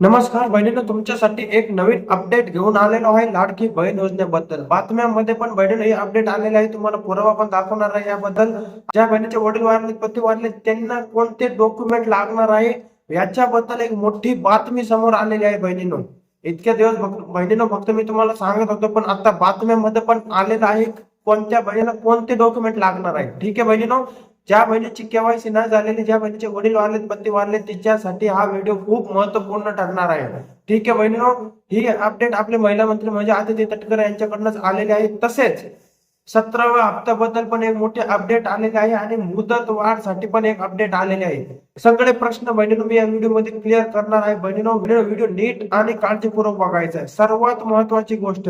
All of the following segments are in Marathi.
नमस्कार बहिणीनं तुमच्यासाठी एक नवीन अपडेट घेऊन आलेलो आहे लाडकी बहीण योजनेबद्दल. बातम्यांमध्ये पण बहिणीनं हे अपडेट आलेले आहे. तुम्हाला पुरावा पण दाखवणार आहे याबद्दल. ज्या बहिणीचे वडील वारले पती वारले त्यांना कोणते डॉक्युमेंट लागणार आहे याच्याबद्दल एक मोठी बातमी समोर आलेली आहे बहिणीनं. इतक्या दिवस बहिणीनं फक्त मी तुम्हाला सांगत होतो पण आता बातम्यामध्ये पण आलेलं आहे कोणत्या बहिणीला कोणते डॉक्युमेंट लागणार आहे. ठीक आहे बहिणीनो? ज्या बहिणीची केवायसी न झालेली ज्या बहिणीचे वडील वारले पती वारले तिच्यासाठी हा व्हिडिओ खूप महत्त्वपूर्ण ठरणार आहे. ठीक आहे बहिणीनो ही अपडेट आपले महिला मंत्री म्हणजे आदित्य तटकरे यांच्याकडूनच आलेले आहे. तसेच सतराव्या हप्त्याबद्दल पण एक मोठे अपडेट आलेले आहे आणि मुदत वाढसाठी पण एक अपडेट आलेले आहे. सगळे प्रश्न बहिणीनो मी या व्हिडिओमध्ये क्लिअर करणार आहे. बहिणीनो व्हिडिओ नीट आणि काळजीपूर्वक बघायचा आहे. सर्वात महत्वाची गोष्ट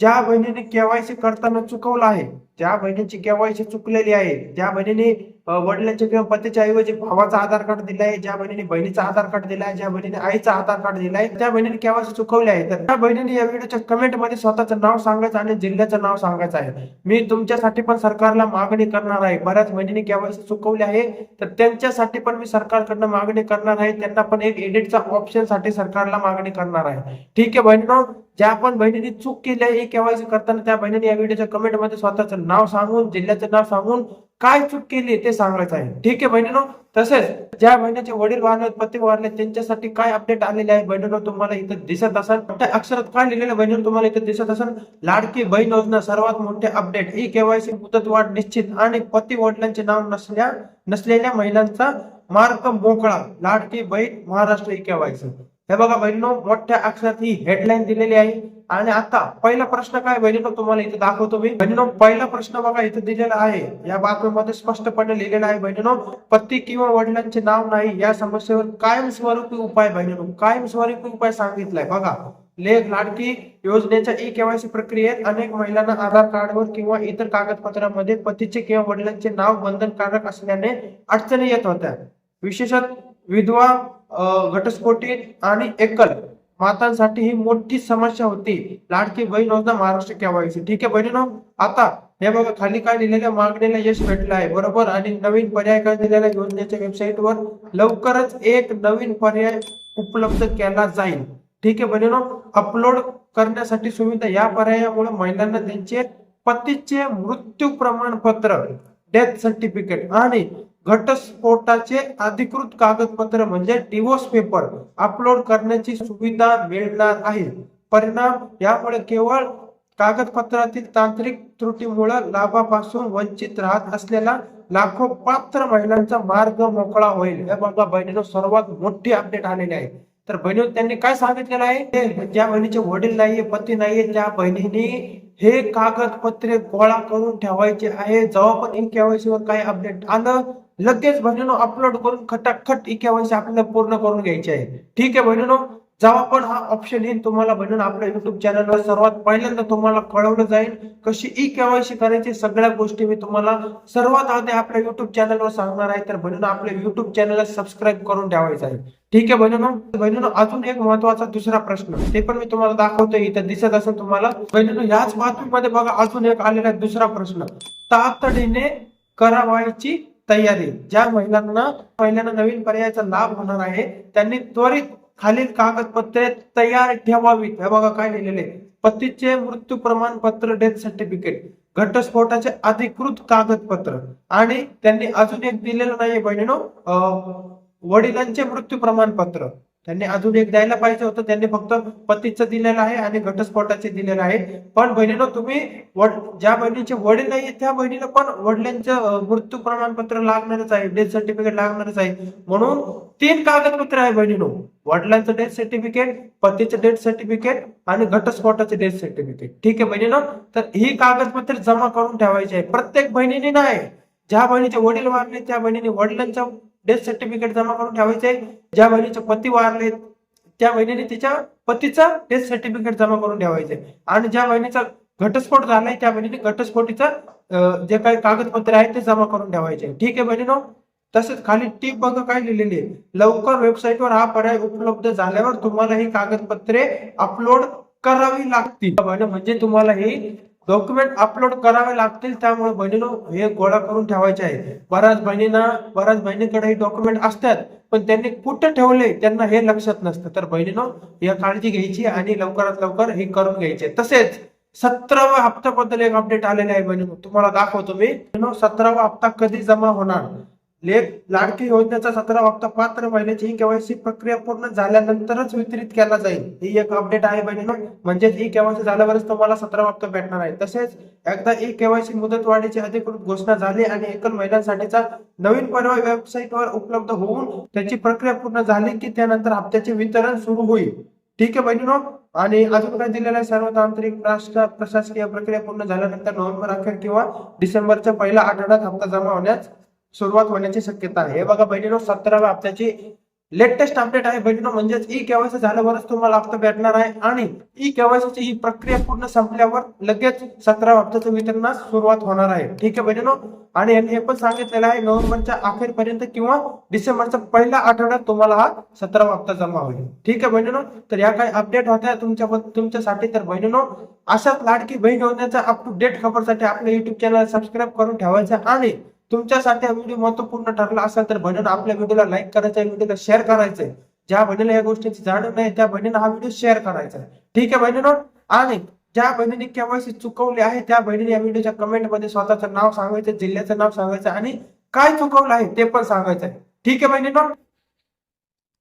ज्या बहिणीने केवायसी करताना चुकवलं आहे ज्या बहिणीची केवायसी चुकलेली आहे ज्या बहिणीने वडिलांच्या किंवा पतीच्या ऐवजी भावाचा आधार कार्ड दिलाय ज्या बहिणीने बहिणीचा आधार कार्ड दिलाय ज्या बहिणीने आईचा आधार कार्ड दिलाय त्या बहिणीने केवायसी चुकवली आहे तर त्या बहिणीने या व्हिडिओच्या कमेंटमध्ये स्वतःचं नाव सांगायचं आणि जिल्ह्याचं नाव सांगायचं आहे. मी तुमच्यासाठी पण सरकारला मागणी करणार आहे. बऱ्याच बहिणीने केवायसी चुकवली आहे तर त्यांच्यासाठी पण मी सरकारकडनं मागणी करणार आहे. त्यांना पण एक एडिटचा ऑप्शनसाठी सरकारला मागणी करणार आहे. ठीक आहे बहिणी ज्या आपण बहिणीने चूक केली आहे केवायसी करताना त्या बहिणीने या व्हिडिओच्या कमेंटमध्ये स्वतःचं नाव सांगून जिल्ह्याचं नाव सांगून काय चूक केली ते सांगायचं आहे. ठीक आहे बहिणीनो? तसेच ज्या बहिणीचे वडील वारले पती वारले त्यांच्यासाठी काय अपडेट आलेले आहे बहिणीनो तुम्हाला इथं दिसत असेल. त्या अक्षरात काय लिहिलेलं बहिणीनो तुम्हाला इथं दिसत असेल? लाडकी बहीण योजना सर्वात मोठे अपडेट ही केवायसी मुदत वाढ निश्चित आणि पती वडिलांचे नाव नसल्या नसलेल्या महिलांचा मार्ग मोकळा. लाडकी बहीण महाराष्ट्र ही केवायसी हे बघा बहिणीनो मोठ्या अक्षरात ही हेडलाईन दिलेली आहे. आणि आता पहिला प्रश्न काय बहिणीनो तुम्हाला इथे दाखवतो मी. बहिणीनो पहिला प्रश्न बघा इथे दिलेला आहे. या बातमीमध्ये स्पष्टपणे लिहिलेला आहे बहिणीनो पती किंवा वडिलांचे नाव नाही या समस्येवर कायमस्वरूपी उपाय बहिणीनो कायमस्वरूपी उपाय सांगितलाय. बघा लेख लाडकी योजनेच्या ई केवायसी प्रक्रियेत अनेक महिलांना आधार कार्डवर किंवा इतर कागदपत्रांमध्ये पतीचे किंवा वडिलांचे नाव बंधनकारक असल्याने अडचणी येत होत्या. विशेषत विधवा घटस्फोटी आणि एकल मातांसाठी ही मोठी समस्या होती. लाडकी बहीण योजना महाराष्ट्र केवायची ठीक आहे बहिणीनो आता हे बघा खाली काय लिहिलेल्या मागणीला यश भेटलं आहे. बरोबर? आणि नवीन पर्याय काय दिलेल्या योजनेच्या वेबसाईट वर लवकरच एक नवीन पर्याय उपलब्ध केला जाईल. ठीक आहे बहिणीनो अपलोड करण्यासाठी सुविधा. या पर्यायामुळे महिलांना त्यांचे पतीचे मृत्यू प्रमाणपत्र डेथ सर्टिफिकेट आणि घटस्फोटाचे अधिकृत कागदपत्र म्हणजे डिवोर्स पेपर अपलोड करण्याची सुविधा मिळणार आहे. परिणाम यामुळे केवळ कागदपत्रातील तांत्रिक त्रुटीमुळे लाभापासून वंचित राहत असलेला लाखो पात्र महिलांचा मार्ग मोकळा होईल. हे बघा बहिणीनं सर्वात मोठी अपडेट आलेली आहे. तर बहिणी त्यांनी काय सांगितलेलं आहे? ज्या बहिणीचे वडील नाहीये पती नाहीये त्या बहिणीने हे कागदपत्रे गोळा करून ठेवायचे आहे. जेव्हा पण इन केवायसी वर काही अपडेट आलं लगेच बहिणीनो अपलोड करून खटाखट ई केवायसी आपल्याला पूर्ण करून घ्यायची आहे. ठीक आहे बहिणीनो जेव्हा पण हा ऑप्शन येईल तुम्हाला बहिणीनो आपल्या युट्यूब चॅनलवर सर्वात पहिल्यांदा तुम्हाला कळवलं जाईल कशी ई केवायसी करायची सगळ्या गोष्टी मी तुम्हाला सर्वात आधी आपल्या युट्यूब चॅनलवर सांगणार आहे. तर बहिणीनो आपल्या युट्यूब चॅनलला सबस्क्राईब करून ठेवायचं आहे. ठीक आहे बहिणीनो बहिणीनो अजून एक महत्त्वाचा दुसरा प्रश्न ते पण मी तुम्हाला दाखवतोय इथं दिसत असेल तुम्हाला. बहिणीनो याच बातमीमध्ये बघा अजून एक आलेला आहे दुसरा प्रश्न. तातडीने करावायची तयारी ज्या महिलांना पहिल्यांदा नवीन पर्यायाचा लाभ होणार आहे त्यांनी त्वरित खालील कागदपत्रे तयार ठेवावीत. हे बघा काय लिहिलेले पतीचे मृत्यू प्रमाणपत्र डेथ सर्टिफिकेट घटस्फोटाचे अधिकृत कागदपत्र. आणि त्यांनी अजून एक दिलेलं नाहीये बहिणीनो वडिलांचे मृत्यू प्रमाणपत्र. त्यांनी अजून एक द्यायला पाहिजे होतं. त्यांनी फक्त पतीचं दिलेलं आहे आणि घटस्फोटाचे दिलेलं आहे. पण बहिणीनं तुम्ही वड- ज्या बहिणीचे वडील नाही त्या बहिणीला पण वडिलांचं मृत्यू प्रमाणपत्र लागणारच आहे. डेथ सर्टिफिकेट लागणारच आहे. म्हणून तीन कागदपत्र आहे बहिणीनो. वडिलांचं डेथ सर्टिफिकेट पतीचं डेथ सर्टिफिकेट आणि घटस्फोटाचे डेथ सर्टिफिकेट ठीक आहे बहिणीनं? तर ही कागदपत्र जमा करून ठेवायची आहे. प्रत्येक बहिणीने नाही. ज्या बहिणीचे वडील वारले त्या बहिणीने वडिलांच्या डेथ सर्टिफिकेट जमा करून ठेवायचे. ज्या बहिणीचे पती वारले त्या बहिणीने तिच्या पतीचा डेथ सर्टिफिकेट जमा करून ठेवायचे. आणि ज्या बहिणीचा घटस्फोट झालाय त्या बहिणीने घटस्फोटीचा जे काही कागदपत्र आहेत ते जमा करून ठेवायचे. ठीक आहे बहिणीनो तसेच खाली टीप बघा काय लिहिलेली आहे. लवकर वेबसाईटवर हा पर्याय उपलब्ध झाल्यावर तुम्हाला ही कागदपत्रे अपलोड करावी लागतील. म्हणजे तुम्हाला ही डॉक्युमेंट अपलोड करावे लागतील त्यामुळे बहिणीनो हे गोळा करून ठेवायचे आहे. बऱ्याच बहिणींना बऱ्याच बहिणीकडे हे डॉक्युमेंट असतात पण त्यांनी कुठं ठेवले त्यांना हे लक्षात नसतं. तर बहिणीनो या काळजी घ्यायची आणि लवकरात लवकर हे करून घ्यायचे. तसेच सतराव्या हप्त्याबद्दल एक अपडेट आलेले आहे बहिणी तुम्हाला दाखवतो मी. सतरावा हप्ता कधी जमा होणार? लेख लाडकी योजनेचा सतरा हप्ता पात्र महिन्याची ही केवायसी प्रक्रिया पूर्ण झाल्यानंतरच वितरित केला जाईल. ही एक अपडेट आहे बहिणीनो. म्हणजे ही केवायसी झाल्यावरच तुम्हाला सतरा हप्ता भेटणार आहे. तसेच एकदा ई केवायसी मुदतवाढीची अधिकृत घोषणा झाली आणि एकल महिलांसाठीचा नवीन पर्याय वेबसाईटवर उपलब्ध होऊन त्याची प्रक्रिया पूर्ण झाली की त्यानंतर हप्त्याचे वितरण सुरू होईल. ठीक आहे बहिणीनो. आणि अजून काय दिलेलं आहे. सर्व तांत्रिक राष्ट्र प्रशासकीय प्रक्रिया पूर्ण झाल्यानंतर नोव्हेंबर अखेर किंवा डिसेंबरच्या पहिल्या आठवड्यात हप्ता जमा होण्यास सुरुवात होण्याची शक्यता आहे. हे बघा बहिणीनो सतराव्या हप्त्याची लेटेस्ट अपडेट आहे. बहिणीनो म्हणजेच ई केवायसी झाल्यावरच तुम्हाला हप्ता भेटणार आहे आणि ई केवायसीची ही प्रक्रिया पूर्ण संपल्यावर लगेच सतराव्या हप्त्याचं वितरणास सुरुवात होणार आहे. ठीक आहे बहिणीनो? आणि यांनी हे पण सांगितलेलं आहे नोव्हेंबरच्या अखेरपर्यंत किंवा डिसेंबरच्या पहिल्या आठवड्यात तुम्हाला हा सतरा हप्ता जमा होईल. ठीक आहे बहिणीनो? तर या काही अपडेट होत्या तुमच्या तुमच्यासाठी. तर बहिणीनो अशाच लाडकी बहीण होण्याचा अप टू डेट खबरसाठी आपल्या युट्यूब चॅनल सबस्क्राईब करून ठेवायचं आणि तुमच्यासाठी हा व्हिडिओ महत्त्वपूर्ण ठरला असेल तर बहिणीनं आपल्या व्हिडिओला लाईक करायचा व्हिडिओला शेअर करायचंय. ज्या बहिणीला या गोष्टीची जाणीव नाही त्या बहिणीनं हा व्हिडिओ शेअर करायचा आहे. ठीक आहे बहिणीनो? आणि ज्या बहिणीने केवायसी चुकवली आहे त्या बहिणीने या व्हिडिओच्या कमेंटमध्ये स्वतःचं नाव सांगायचं जिल्ह्याचं नाव सांगायचं आणि काय चुकवलं आहे ते पण सांगायचं आहे ठीक आहे बहिणीनो?